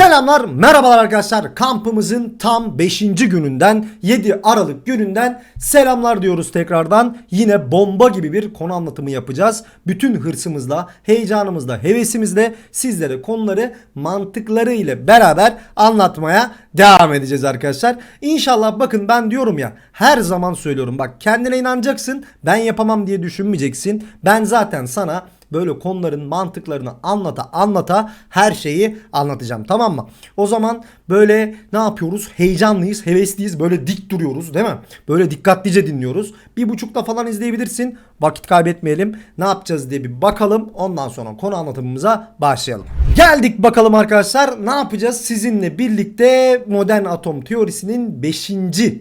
Selamlar, merhabalar arkadaşlar. Kampımızın tam 5. gününden 7 Aralık gününden selamlar diyoruz tekrardan. Yine bomba gibi bir konu anlatımı yapacağız. Bütün hırsımızla, heyecanımızla, hevesimizle sizlere konuları mantıkları ile beraber anlatmaya devam edeceğiz arkadaşlar. İnşallah bakın ben diyorum ya her zaman söylüyorum bak kendine inanacaksın ben yapamam diye düşünmeyeceksin. Ben zaten sana böyle konuların mantıklarını anlata anlata her şeyi anlatacağım tamam mı? O zaman böyle ne yapıyoruz? Heyecanlıyız, hevesliyiz, böyle dik duruyoruz değil mi? Böyle dikkatlice dinliyoruz. Bir buçukta falan izleyebilirsin. Vakit kaybetmeyelim. Ne yapacağız diye bir bakalım. Ondan sonra konu anlatımımıza başlayalım. Geldik bakalım arkadaşlar. Ne yapacağız? Sizinle birlikte modern atom teorisinin 5.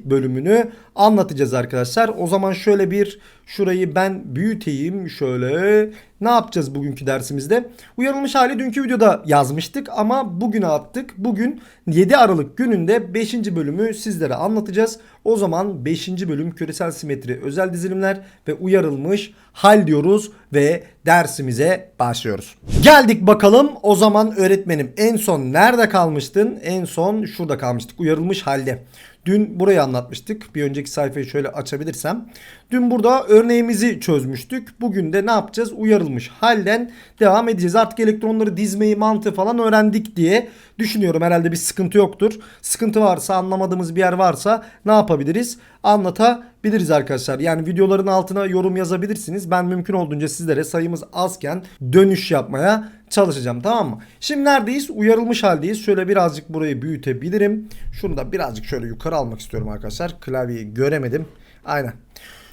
bölümünü anlatacağız arkadaşlar. O zaman şöyle bir şurayı ben büyüteyim. Şöyle ne yapacağız bugünkü dersimizde? Uyarılmış hali dünkü videoda yazmıştık ama bugüne attık. Bugün 7 Aralık gününde 5. bölümü sizlere anlatacağız. O zaman 5. bölüm küresel simetri özel dizilimler ve uyarılmış hal diyoruz ve dersimize başlıyoruz. Geldik bakalım o zaman öğretmenim en son nerede kalmıştın? En son şurada kalmıştık uyarılmış halde. Dün burayı anlatmıştık. Bir önceki sayfayı şöyle açabilirsem. Dün burada örneğimizi çözmüştük. Bugün de ne yapacağız? Uyarılmış halden devam edeceğiz. Artık elektronları dizmeyi, mantığı falan öğrendik diye düşünüyorum. Herhalde bir sıkıntı yoktur. Sıkıntı varsa, anlamadığımız bir yer varsa ne yapabiliriz? Anlatabiliriz arkadaşlar. Yani videoların altına yorum yazabilirsiniz. Ben mümkün olduğunca sizlere sayımız azken dönüş yapmaya çalışacağım tamam mı? Şimdi neredeyiz? Uyarılmış haldeyiz. Şöyle birazcık burayı büyütebilirim. Şunu da birazcık şöyle yukarı almak istiyorum arkadaşlar. Klavyeyi göremedim. Aynen.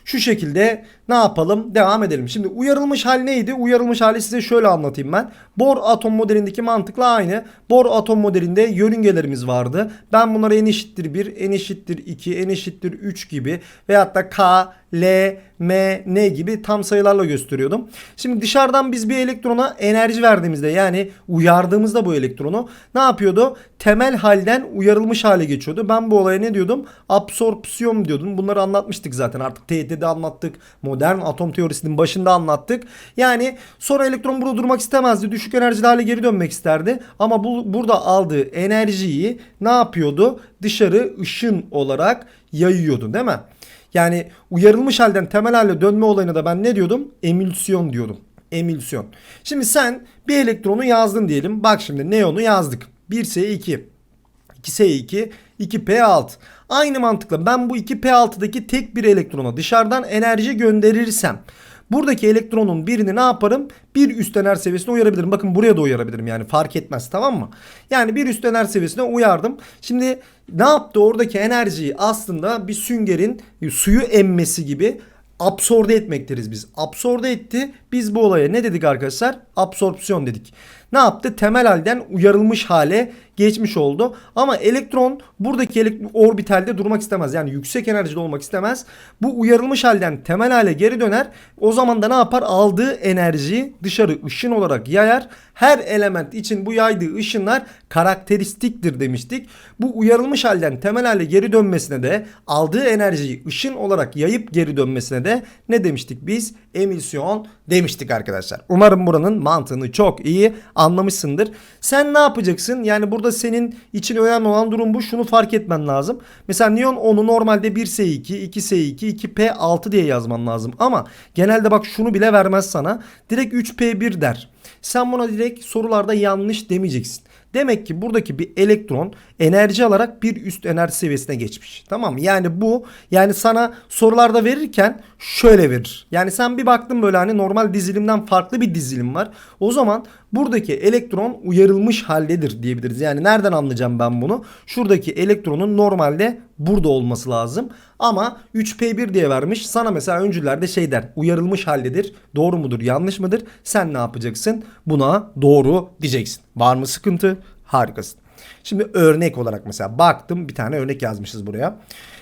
Şu şekilde ne yapalım? Devam edelim. Şimdi uyarılmış hal neydi? Uyarılmış hali size şöyle anlatayım ben. Bor atom modelindeki mantıkla aynı. Bor atom modelinde yörüngelerimiz vardı. Ben bunları n eşittir 1, n eşittir 2, n eşittir 3 gibi veyahut da k, L, M, N gibi tam sayılarla gösteriyordum. Şimdi dışarıdan biz bir elektrona enerji verdiğimizde yani uyardığımızda bu elektronu ne yapıyordu? Temel halden uyarılmış hale geçiyordu. Ben bu olaya ne diyordum? Absorpsiyon diyordum. Bunları anlatmıştık zaten artık TET'de anlattık. Modern atom teorisinin başında anlattık. Yani sonra elektron burada durmak istemezdi. Düşük enerjili hale geri dönmek isterdi. Ama bu burada aldığı enerjiyi ne yapıyordu? Dışarı ışın olarak yayıyordu değil mi? Yani uyarılmış halden temel hale dönme olayına da ben ne diyordum? Emülsiyon diyordum. Emülsiyon. Şimdi sen bir elektronu yazdın diyelim. Bak şimdi neonu yazdık. 1S2, 2S2, 2P6. Aynı mantıkla ben bu 2P6'daki tek bir elektrona dışarıdan enerji gönderirsem Buradaki elektronun birini ne yaparım? Bir üst enerji seviyesine uyarabilirim. Bakın buraya da uyarabilirim yani fark etmez tamam mı? Yani bir üst enerji seviyesine uyardım. Şimdi ne yaptı? Oradaki enerjiyi aslında bir süngerin suyu emmesi gibi absorbe etmektiriz biz. Absorbe etti. Biz bu olaya ne dedik arkadaşlar? Absorpsiyon dedik. Ne yaptı? Temel halden uyarılmış hale geçmiş oldu. Ama elektron buradaki orbitalde durmak istemez. Yani yüksek enerjide olmak istemez. Bu uyarılmış halden temel hale geri döner. O zaman da ne yapar? Aldığı enerjiyi dışarı ışın olarak yayar. Her element için bu yaydığı ışınlar karakteristiktir demiştik. Bu uyarılmış halden temel hale geri dönmesine de aldığı enerjiyi ışın olarak yayıp geri dönmesine de ne demiştik biz? Emisyon demiştik arkadaşlar. Umarım buranın mantığını çok iyi anlamışsındır. Sen ne yapacaksın? Yani burada senin için önemli olan durum bu. Şunu fark etmen lazım. Mesela neon 10'u normalde 1S2, 2S2, 2P6 diye yazman lazım. Ama genelde bak şunu bile vermez sana. Direkt 3P1 der. Sen buna direkt sorularda yanlış demeyeceksin. Demek ki buradaki bir elektron enerji alarak bir üst enerji seviyesine geçmiş. Tamam mı? Yani bu yani sana sorularda verirken şöyle verir. Yani sen bir baktın böyle hani normal dizilimden farklı bir dizilim var. O zaman buradaki elektron uyarılmış haldedir diyebiliriz. Yani nereden anlayacağım ben bunu? Şuradaki elektronun normalde burada olması lazım. Ama 3P1 diye vermiş. Sana mesela öncülerde şey der. Uyarılmış haldedir. Doğru mudur yanlış mıdır? Sen ne yapacaksın? Buna doğru diyeceksin. Var mı sıkıntı? Harikasın. Şimdi örnek olarak mesela baktım bir tane örnek yazmışız buraya.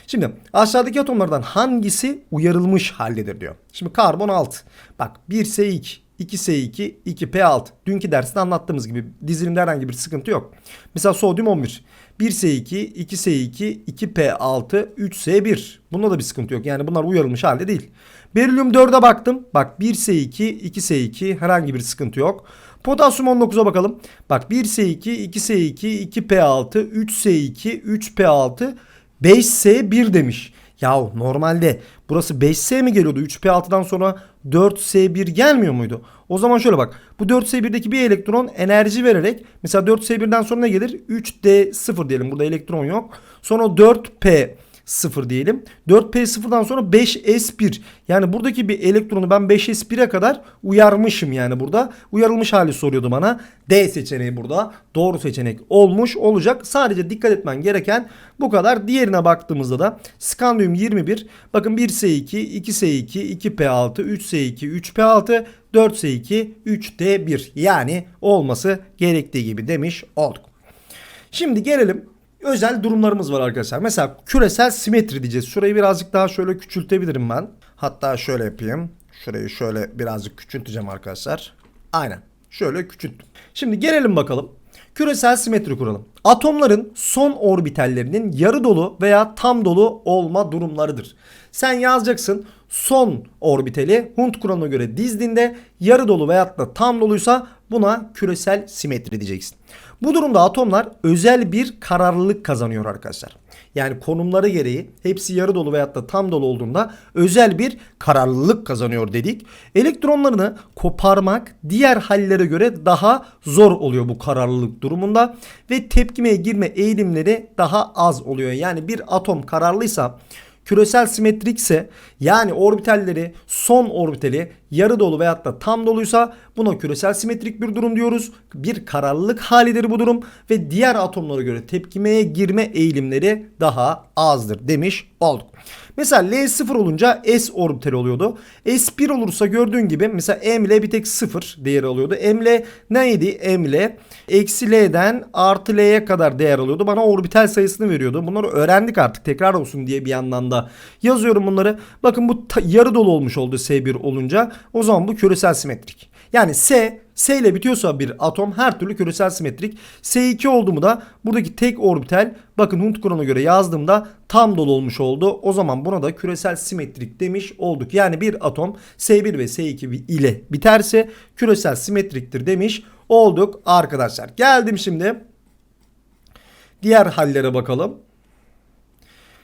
Şimdi aşağıdaki atomlardan hangisi uyarılmış haldedir diyor. Şimdi karbon 6. Bak 1S2, 2S2, 2P6. Dünkü derste anlattığımız gibi dizilimde herhangi bir sıkıntı yok. Mesela sodyum 11. 1S2, 2S2, 2P6, 3S1. Bunda da bir sıkıntı yok. Yani bunlar uyarılmış halde değil. Berilyum 4'e baktım. Bak 1S2, 2S2 herhangi bir sıkıntı yok. Potasyum 19'a bakalım. Bak 1S2, 2S2, 2P6, 3S2, 3P6, 5S1 demiş. Yahu normalde burası 5S mi geliyordu? 3P6'dan sonra 4S1 gelmiyor muydu? O zaman şöyle bak. Bu 4S1'deki bir elektron enerji vererek mesela 4S1'den sonra ne gelir? 3D0 diyelim. Burada elektron yok. Sonra 4P 0 diyelim. 4P0'dan sonra 5S1. Yani buradaki bir elektronu ben 5S1'e kadar uyarmışım yani burada. Uyarılmış hali soruyordu bana. D seçeneği burada doğru seçenek olmuş olacak. Sadece dikkat etmen gereken bu kadar. Diğerine baktığımızda da skandiyum 21. Bakın 1S2, 2S2, 2P6, 3S2, 3P6, 4S2, 3D1. Yani olması gerektiği gibi demiş olduk. Şimdi gelelim özel durumlarımız var arkadaşlar. Mesela küresel simetri diyeceğiz. Şurayı birazcık daha şöyle küçültebilirim ben. Hatta şöyle yapayım. Şurayı şöyle birazcık küçülteceğim arkadaşlar. Aynen. Şöyle küçülttüm. Şimdi gelelim bakalım. Küresel simetri kuralım. Atomların son orbitallerinin yarı dolu veya tam dolu olma durumlarıdır. Sen yazacaksın son orbitali Hund kuralına göre dizdiğinde yarı dolu veyahut da tam doluysa buna küresel simetri diyeceksin. Bu durumda atomlar özel bir kararlılık kazanıyor arkadaşlar. Yani konumları gereği hepsi yarı dolu veyahut da tam dolu olduğunda özel bir kararlılık kazanıyor dedik. Elektronlarını koparmak diğer hallere göre daha zor oluyor bu kararlılık durumunda ve tepkimeye girme eğilimleri daha az oluyor. Yani bir atom kararlıysa küresel simetrikse yani orbitalleri son orbitali yarı dolu veyahut da tam doluysa buna küresel simetrik bir durum diyoruz. Bir kararlılık halidir bu durum ve diğer atomlara göre tepkimeye girme eğilimleri daha azdır demiş olduk. Mesela L0 olunca S orbitali oluyordu. S1 olursa gördüğün gibi mesela ML bir tek 0 değer alıyordu. ML neydi? ML eksi L'den artı L'ye kadar değer alıyordu. Bana orbital sayısını veriyordu. Bunları öğrendik artık tekrar olsun diye bir yandan da yazıyorum bunları. Bakın bu yarı dolu olmuş oldu S1 olunca. O zaman bu küresel simetrik. Yani S S ile bitiyorsa bir atom her türlü küresel simetrik. S2 oldu mu da buradaki tek orbital bakın Hund kuralına göre yazdığımda tam dolu olmuş oldu. O zaman buna da küresel simetrik demiş olduk. Yani bir atom S1 ve S2 ile biterse küresel simetriktir demiş olduk arkadaşlar. Geldim şimdi diğer hallere bakalım.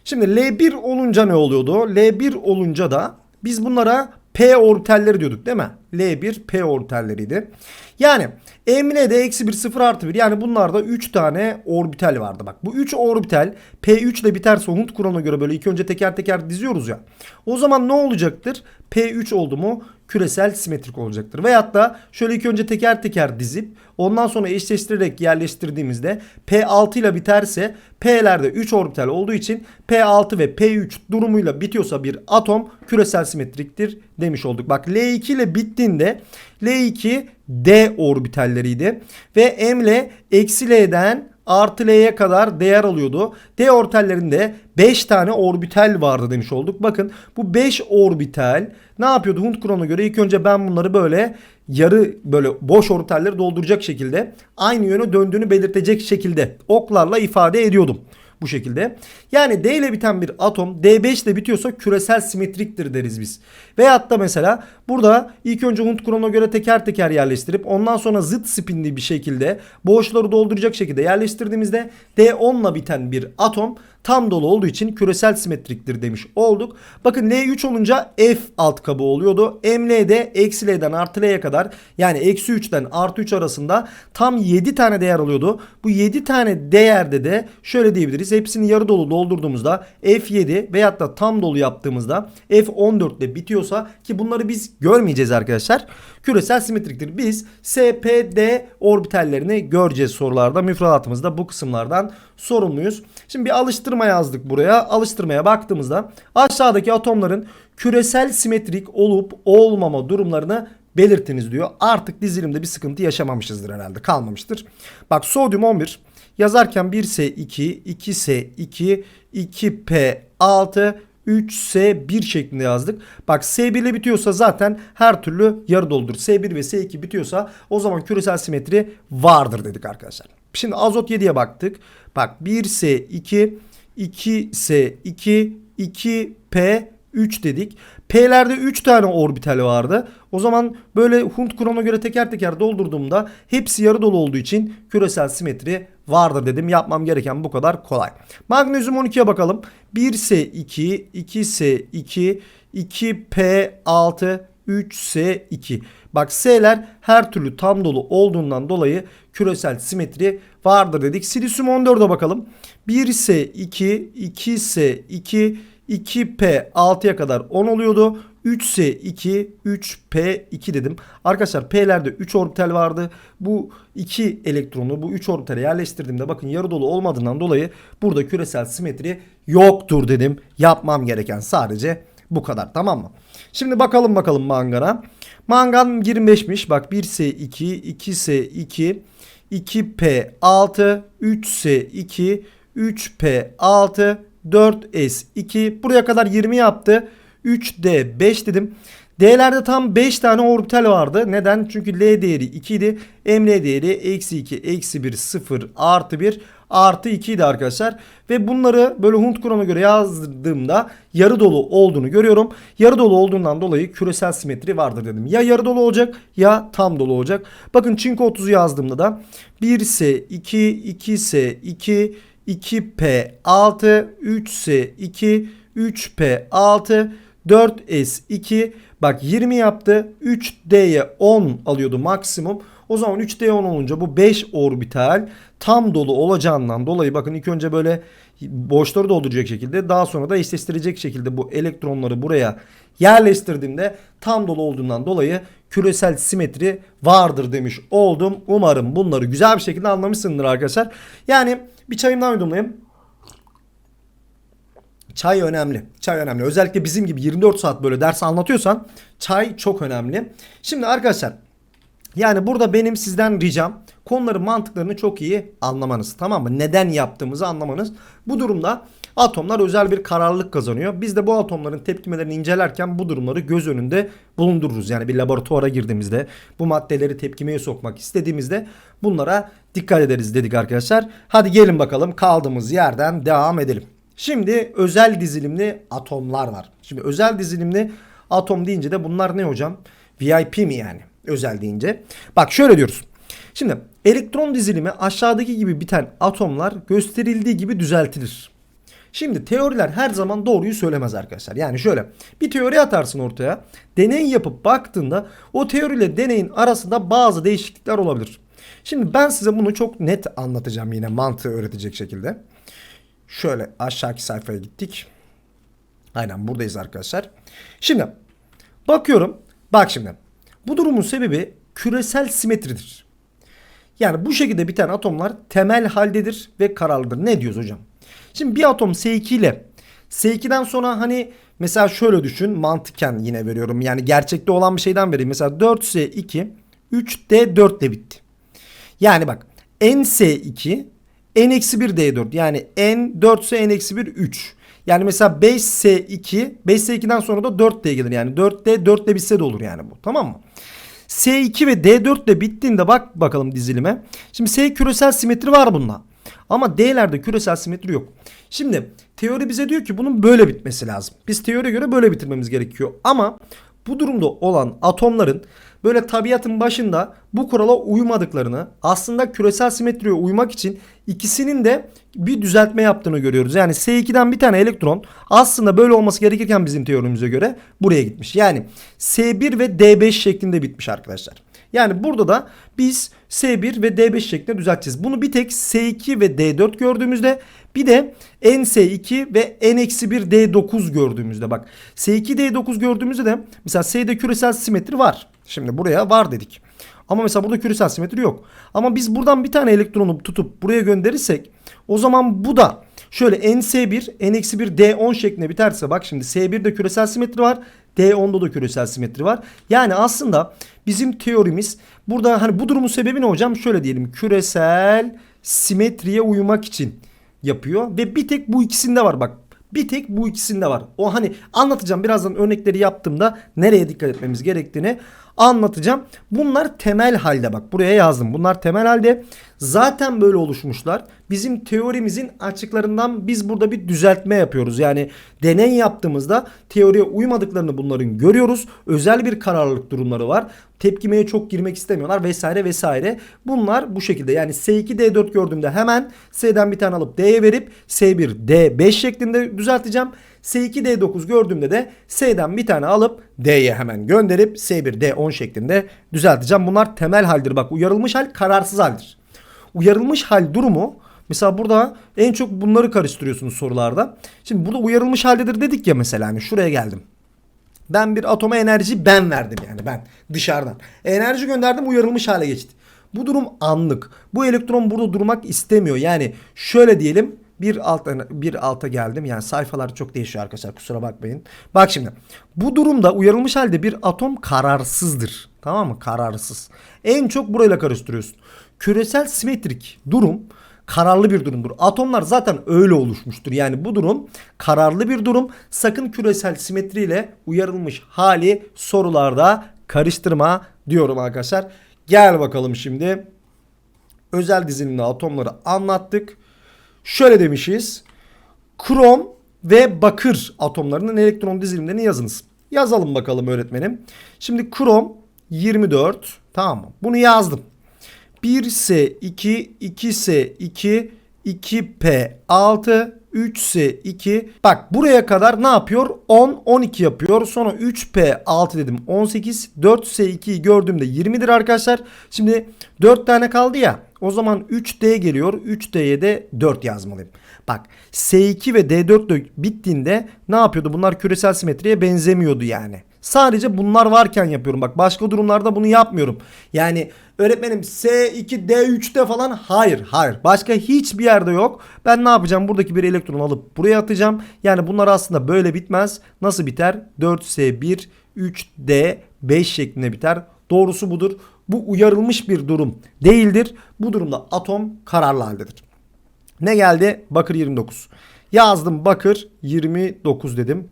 Şimdi L1 olunca ne oluyordu? L1 olunca da biz bunlara P orbitalleri diyorduk değil mi? L1 P orbitalleriydi. Yani ML'de eksi 1 0 artı 1 yani bunlarda 3 tane orbital vardı. Bak bu 3 orbital P3 ile biterse Hund kuralına göre böyle ilk önce teker teker diziyoruz ya. O zaman ne olacaktır? P3 oldu mu küresel simetrik olacaktır. Veyahut da şöyle ilk önce teker teker dizip ondan sonra eşleştirerek yerleştirdiğimizde P6 ile biterse P'lerde 3 orbital olduğu için P6 ve P3 durumuyla bitiyorsa bir atom küresel simetriktir demiş olduk. Bak L2 ile bittiğinde L2 D orbitalleriydi ve M ile eksi L'den artı L'ye kadar değer alıyordu. D orbitallerinde 5 tane orbital vardı demiş olduk. Bakın bu 5 orbital ne yapıyordu? Hund kuralına göre ilk önce ben bunları böyle yarı böyle boş orbitalleri dolduracak şekilde aynı yöne döndüğünü belirtecek şekilde oklarla ifade ediyordum bu şekilde. Yani D ile biten bir atom D5 ile bitiyorsa küresel simetriktir deriz biz. Veyahut da mesela burada ilk önce Hund kuralına göre teker teker yerleştirip ondan sonra zıt spinli bir şekilde boşları dolduracak şekilde yerleştirdiğimizde D10 ile biten bir atom tam dolu olduğu için küresel simetriktir demiş olduk. Bakın L3 olunca F alt kabı oluyordu. ML'de eksi L'den artı L'ye kadar yani eksi 3'ten artı 3 arasında tam 7 tane değer alıyordu. Bu 7 tane değerde de şöyle diyebiliriz. Hepsini yarı dolu doldurduğumuzda F7 veyahut da tam dolu yaptığımızda F14 ile bitiyorsa ki bunları biz görmeyeceğiz arkadaşlar. Küresel simetriktir. Biz SPD orbitallerini göreceğiz sorularda. Müfredatımızda bu kısımlardan sorumluyuz. Şimdi bir alıştırma yazdık buraya. Alıştırmaya baktığımızda aşağıdaki atomların küresel simetrik olup olmama durumlarını belirtiniz diyor. Artık dizilimde bir sıkıntı yaşamamışızdır herhalde. Kalmamıştır. Bak sodyum 11 yazarken 1S2, 2S2, 2P6, 3S1 şeklinde yazdık. Bak S1 ile bitiyorsa zaten her türlü yarı doludur. S1 ve S2 bitiyorsa o zaman küresel simetri vardır dedik arkadaşlar. Şimdi azot 7'ye baktık. Bak 1S2, 2S2, 2P3 dedik. P'lerde 3 tane orbital vardı. O zaman böyle Hund kuralına göre teker teker doldurduğumda hepsi yarı dolu olduğu için küresel simetri vardır dedim. Yapmam gereken bu kadar kolay. Magnezyum 12'ye bakalım. 1S2, 2S2, 2P6, 3S2. Bak S'ler her türlü tam dolu olduğundan dolayı küresel simetri vardır dedik. Silisyum 14'e bakalım. 1S2, 2S2, 2P6'ya kadar 10 oluyordu. 3S2, 3P2 dedim. Arkadaşlar P'lerde 3 orbital vardı. Bu 2 elektronu bu 3 orbitale yerleştirdiğimde bakın yarı dolu olmadığından dolayı burada küresel simetri yoktur dedim. Yapmam gereken sadece bu kadar tamam mı? Şimdi bakalım bakalım mangana. Mangan 25'miş. Bak 1S2, 2S2, 2P6, 3S2, 3P6, 4S2. Buraya kadar 20 yaptı. 3D5 dedim. D'lerde tam 5 tane orbital vardı. Neden? Çünkü L değeri 2 idi. ML değeri eksi 2, eksi 1, 0, artı 1, artı 2 idi arkadaşlar. Ve bunları böyle Hund kuralına göre yazdığımda yarı dolu olduğunu görüyorum. Yarı dolu olduğundan dolayı küresel simetri vardır dedim. Ya yarı dolu olacak ya tam dolu olacak. Bakın çinko 30'u yazdığımda da 1S2, 2S2, 2P6, 3S2, 3P6, 4S2 bak 20 yaptı. 3D'ye 10 alıyordu maksimum. O zaman 3D 10 olunca bu 5 orbital tam dolu olacağından dolayı bakın ilk önce böyle boşları dolduracak şekilde daha sonra da eşleştirecek şekilde bu elektronları buraya yerleştirdiğimde tam dolu olduğundan dolayı küresel simetri vardır demiş oldum. Umarım bunları güzel bir şekilde anlamışsındır arkadaşlar. Yani bir çayımdan yudumlayayım. Çay önemli. Çay önemli. Özellikle bizim gibi 24 saat böyle ders anlatıyorsan çay çok önemli. Şimdi arkadaşlar yani burada benim sizden ricam konuların mantıklarını çok iyi anlamanız. Tamam mı? Neden yaptığımızı anlamanız. Bu durumda atomlar özel bir kararlılık kazanıyor. Biz de bu atomların tepkimelerini incelerken bu durumları göz önünde bulundururuz. Yani bir laboratuvara girdiğimizde bu maddeleri tepkimeye sokmak istediğimizde bunlara dikkat ederiz dedik arkadaşlar. Hadi gelin bakalım kaldığımız yerden devam edelim. Şimdi özel dizilimli atomlar var. Şimdi özel dizilimli atom deyince de bunlar ne hocam? VIP mi yani? Özel deyince. Bak şöyle diyoruz. Şimdi elektron dizilimi aşağıdaki gibi biten atomlar gösterildiği gibi düzeltilir. Şimdi teoriler her zaman doğruyu söylemez arkadaşlar. Yani şöyle bir teori atarsın ortaya. Deney yapıp baktığında o teoriyle deneyin arasında bazı değişiklikler olabilir. Şimdi ben size bunu çok net anlatacağım yine mantığı öğretecek şekilde. Şöyle aşağıki sayfaya gittik. Aynen buradayız arkadaşlar. Şimdi bakıyorum. Bak şimdi. Bu durumun sebebi küresel simetridir. Yani bu şekilde biten atomlar temel haldedir ve kararlıdır. Ne diyoruz hocam? Şimdi bir atom S2 ile S2'den sonra hani mesela şöyle düşün mantıken yine veriyorum. Yani gerçekte olan bir şeyden vereyim. Mesela 4S2 3D4 ile bitti. Yani bak NS2 n-1 D4 yani n4 ise n-1 3. Yani mesela 5S2 5S2'den sonra da 4D gelir yani 4D 4 ile bitse de olur yani bu tamam mı? S2 ve D4 ile bittiğinde bak bakalım dizilime. Şimdi S küresel simetri var bunda. Ama D'lerde küresel simetri yok. Şimdi teori bize diyor ki bunun böyle bitmesi lazım. Biz teoriye göre böyle bitirmemiz gerekiyor. Ama bu durumda olan atomların böyle tabiatın başında bu kurala uymadıklarını aslında küresel simetriye uymak için ikisinin de bir düzeltme yaptığını görüyoruz. Yani S2'den bir tane elektron aslında böyle olması gerekirken bizim teorimize göre buraya gitmiş. Yani S1 ve D5 şeklinde bitmiş arkadaşlar. Yani burada da biz S1 ve D5 şeklinde düzelteceğiz. Bunu bir tek S2 ve D4 gördüğümüzde bir de NS2 ve N-1 D9 gördüğümüzde bak S2 D9 gördüğümüzde de mesela S'de küresel simetri var. Şimdi buraya var dedik. Ama mesela burada küresel simetri yok. Ama biz buradan bir tane elektronu tutup buraya gönderirsek o zaman bu da şöyle NS1, N-1 D10 şeklinde biterse bak şimdi S1'de küresel simetri var. D10'da da küresel simetri var. Yani aslında bizim teorimiz burada hani bu durumun sebebi ne hocam? Şöyle diyelim küresel simetriye uymak için yapıyor ve bir tek bu ikisinde var bak. Bir tek bu ikisinde var. O hani anlatacağım birazdan örnekleri yaptığımda nereye dikkat etmemiz gerektiğini anlatacağım. Bunlar temel halde bak buraya yazdım. Bunlar temel halde zaten böyle oluşmuşlar. Bizim teorimizin açıklarından biz burada bir düzeltme yapıyoruz. Yani deney yaptığımızda teoriye uymadıklarını bunların görüyoruz. Özel bir kararlılık durumları var. Tepkimeye çok girmek istemiyorlar vesaire vesaire. Bunlar bu şekilde yani S2 D4 gördüğümde hemen S'den bir tane alıp D'ye verip S1 D5 şeklinde düzelteceğim. S2 D9 gördüğümde de S'den bir tane alıp D'ye hemen gönderip S1 D10 şeklinde düzelteceğim. Bunlar temel haldir. Bak uyarılmış hal kararsız haldir. Uyarılmış hal durumu Mesela burada en çok bunları karıştırıyorsunuz sorularda. Şimdi burada uyarılmış haldedir dedik ya mesela hani şuraya geldim. Ben bir atoma enerji ben verdim yani ben dışarıdan. Enerji gönderdim uyarılmış hale geçti. Bu durum anlık. Bu elektron burada durmak istemiyor. Yani şöyle diyelim bir alta bir alta geldim. Yani sayfalar çok değişiyor arkadaşlar kusura bakmayın. Bak şimdi bu durumda uyarılmış halde bir atom kararsızdır. Tamam mı? Kararsız. En çok burayla karıştırıyorsun. Küresel simetrik durum kararlı bir durumdur. Atomlar zaten öyle oluşmuştur. Yani bu durum kararlı bir durum. Sakın küresel simetriyle uyarılmış hali sorularda karıştırma diyorum arkadaşlar. Gel bakalım şimdi. Özel dizilimli atomları anlattık. Şöyle demişiz. Krom ve bakır atomlarının elektron dizilimlerini yazınız. Yazalım bakalım öğretmenim. Şimdi krom 24 tamam mı? Bunu yazdım. 1S2, 2S2, 2P6, 3S2. Bak buraya kadar ne yapıyor? 10, 12 yapıyor. Sonra 3P6 dedim. 18, 4S2'yi gördüğümde 20'dir arkadaşlar. Şimdi 4 tane kaldı ya. O zaman 3D geliyor. 3D'ye de 4 yazmalıyım. Bak S2 ve D4 de bittiğinde ne yapıyordu? Bunlar küresel simetriye benzemiyordu yani. Sadece bunlar varken yapıyorum. Bak başka durumlarda bunu yapmıyorum. Yani öğretmenim S2 D3'te falan hayır hayır. Başka hiçbir yerde yok. Ben ne yapacağım? Buradaki bir elektron alıp buraya atacağım. Yani bunlar aslında böyle bitmez. Nasıl biter? 4S1 3D 5 şeklinde biter. Doğrusu budur. Bu uyarılmış bir durum değildir. Bu durumda atom kararlı haldedir. Ne geldi? Bakır 29. Yazdım bakır 29 dedim.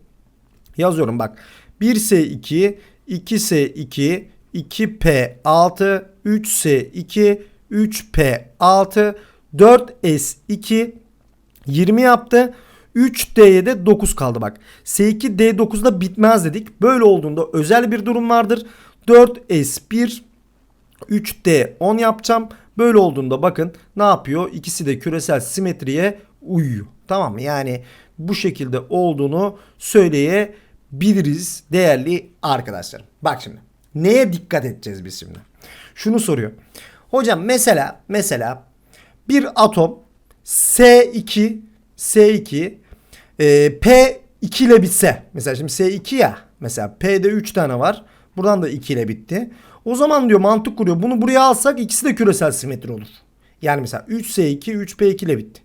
Yazıyorum bak. 1S2, 2S2, 2P6, 3S2, 3P6, 4S2, 20 yaptı. 3D'ye de 9 kaldı bak. S2 D9'da bitmez dedik. Böyle olduğunda özel bir durum vardır. 4S1 3D 10 yapacağım. Böyle olduğunda bakın ne yapıyor? İkisi de küresel simetriye uyuyor. Tamam mı? Yani bu şekilde olduğunu söyleyebiliriz değerli arkadaşlarım. Bak şimdi neye dikkat edeceğiz biz şimdi? Şunu soruyor. Hocam mesela mesela bir atom S2 S2 e, P2 ile bitse mesela şimdi S2 ya mesela P'de 3 tane var. Buradan da 2 ile bitti. O zaman diyor mantık kuruyor. Bunu buraya alsak ikisi de küresel simetri olur. Yani mesela 3S2 3P2 ile bitti.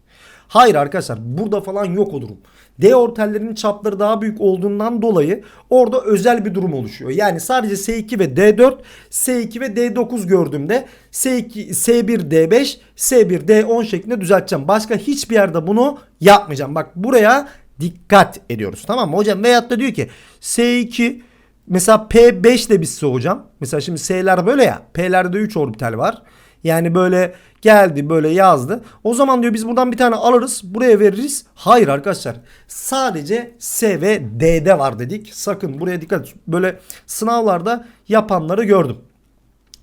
Hayır arkadaşlar burada falan yok o durum. D ortallerinin çapları daha büyük olduğundan dolayı orada özel bir durum oluşuyor. Yani sadece S2 ve D4, S2 ve D9 gördüğümde S2, S1, D5, S1, D10 şeklinde düzelteceğim. Başka hiçbir yerde bunu yapmayacağım. Bak buraya dikkat ediyoruz. Tamam mı hocam? Veyahut da diyor ki S2 mesela P5 de bitse hocam. Mesela şimdi S'ler böyle ya. P'lerde 3 orbital var. Yani böyle geldi böyle yazdı. O zaman diyor biz buradan bir tane alırız buraya veririz. Hayır arkadaşlar sadece S ve D'de var dedik. Sakın buraya dikkat et. Böyle sınavlarda yapanları gördüm.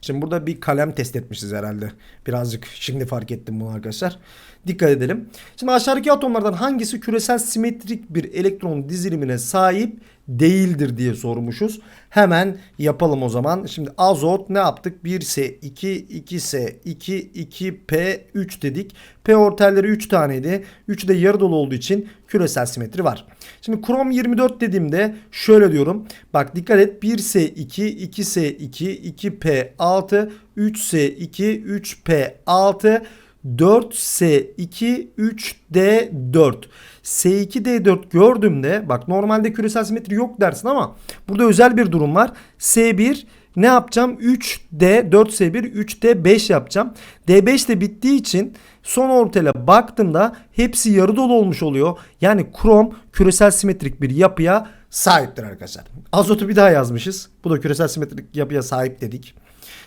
Şimdi burada bir kalem test etmişiz herhalde. Birazcık şimdi fark ettim bunu arkadaşlar. Dikkat edelim. Şimdi aşağıdaki atomlardan hangisi küresel simetrik bir elektron dizilimine sahip değildir diye sormuşuz. Hemen yapalım o zaman. Şimdi azot ne yaptık? 1S2, 2S2, 2P3 dedik. P ortalleri 3 taneydi. 3 de yarı dolu olduğu için küresel simetri var. Şimdi krom 24 dediğimde şöyle diyorum. Bak dikkat et 1S2, 2S2, 2P6, 3S2, 3P6, 4S2 3D4 S2D4 gördüğümde bak normalde küresel simetri yok dersin ama burada özel bir durum var. S1 ne yapacağım? 3D 4S1 3D5 yapacağım. D5 de bittiği için son ortaya baktığımda hepsi yarı dolu olmuş oluyor. Yani krom küresel simetrik bir yapıya sahiptir arkadaşlar. Azotu bir daha yazmışız. Bu da küresel simetrik yapıya sahip dedik.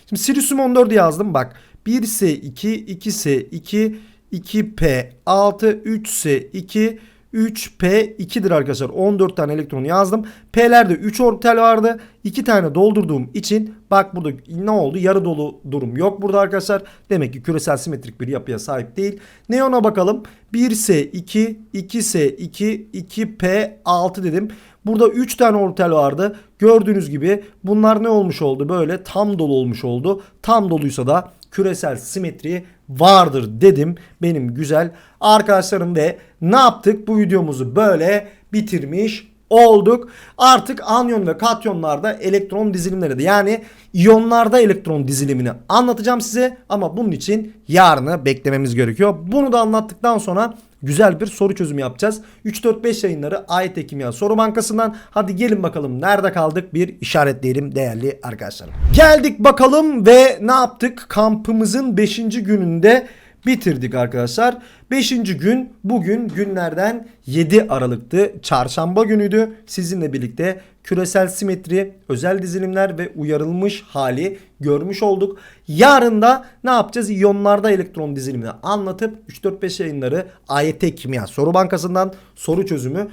Şimdi Sirius'um 14 yazdım bak. 1S2, 2S2, 2P6, 3S2, 3P2'dir arkadaşlar. 14 tane elektron yazdım. P'lerde 3 orbital vardı. 2 tane doldurduğum için bak burada ne oldu? Yarı dolu durum yok burada arkadaşlar. Demek ki küresel simetrik bir yapıya sahip değil. Neon'a bakalım. 1S2, 2S2, 2P6 dedim. Burada 3 tane orbital vardı. Gördüğünüz gibi bunlar ne olmuş oldu? Böyle tam dolu olmuş oldu. Tam doluysa da küresel simetri vardır dedim benim güzel arkadaşlarım ve ne yaptık? Bu videomuzu böyle bitirmiş olduk. Artık anyon ve katyonlarda elektron dizilimleri de yani iyonlarda elektron dizilimini anlatacağım size ama bunun için yarını beklememiz gerekiyor. Bunu da anlattıktan sonra güzel bir soru çözümü yapacağız. 3-4-5 yayınları AYT Kimya Soru Bankası'ndan. Hadi gelin bakalım nerede kaldık bir işaretleyelim değerli arkadaşlarım. Geldik bakalım ve ne yaptık? Kampımızın 5. gününde bitirdik arkadaşlar. 5. gün bugün günlerden 7 Aralık'tı. Çarşamba günüydü. Sizinle birlikte küresel simetri, özel dizilimler ve uyarılmış hali görmüş olduk. Yarın da ne yapacağız? İyonlarda elektron dizilimini anlatıp 3-4-5 yayınları AYT Kimya Soru Bankası'ndan soru çözümü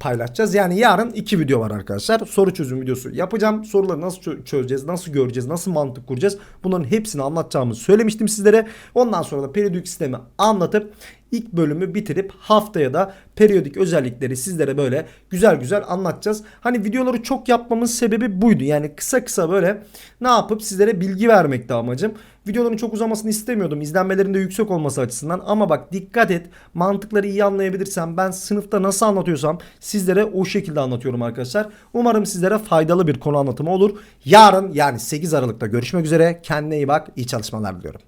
paylaşacağız. Yani yarın iki video var arkadaşlar. Soru çözüm videosu yapacağım. Soruları nasıl çö- çözeceğiz, nasıl göreceğiz, nasıl mantık kuracağız. Bunların hepsini anlatacağımı söylemiştim sizlere. Ondan sonra da periyodik sistemi anlatıp ilk bölümü bitirip haftaya da periyodik özellikleri sizlere böyle güzel güzel anlatacağız. Hani videoları çok yapmamın sebebi buydu. Yani kısa kısa böyle ne yapıp sizlere bilgi vermekti amacım. Videoların çok uzamasını istemiyordum. İzlenmelerin de yüksek olması açısından. Ama bak dikkat et. Mantıkları iyi anlayabilirsem ben sınıfta nasıl anlatıyorsam sizlere o şekilde anlatıyorum arkadaşlar. Umarım sizlere faydalı bir konu anlatımı olur. Yarın yani 8 Aralık'ta görüşmek üzere. Kendine iyi bak. İyi çalışmalar diliyorum.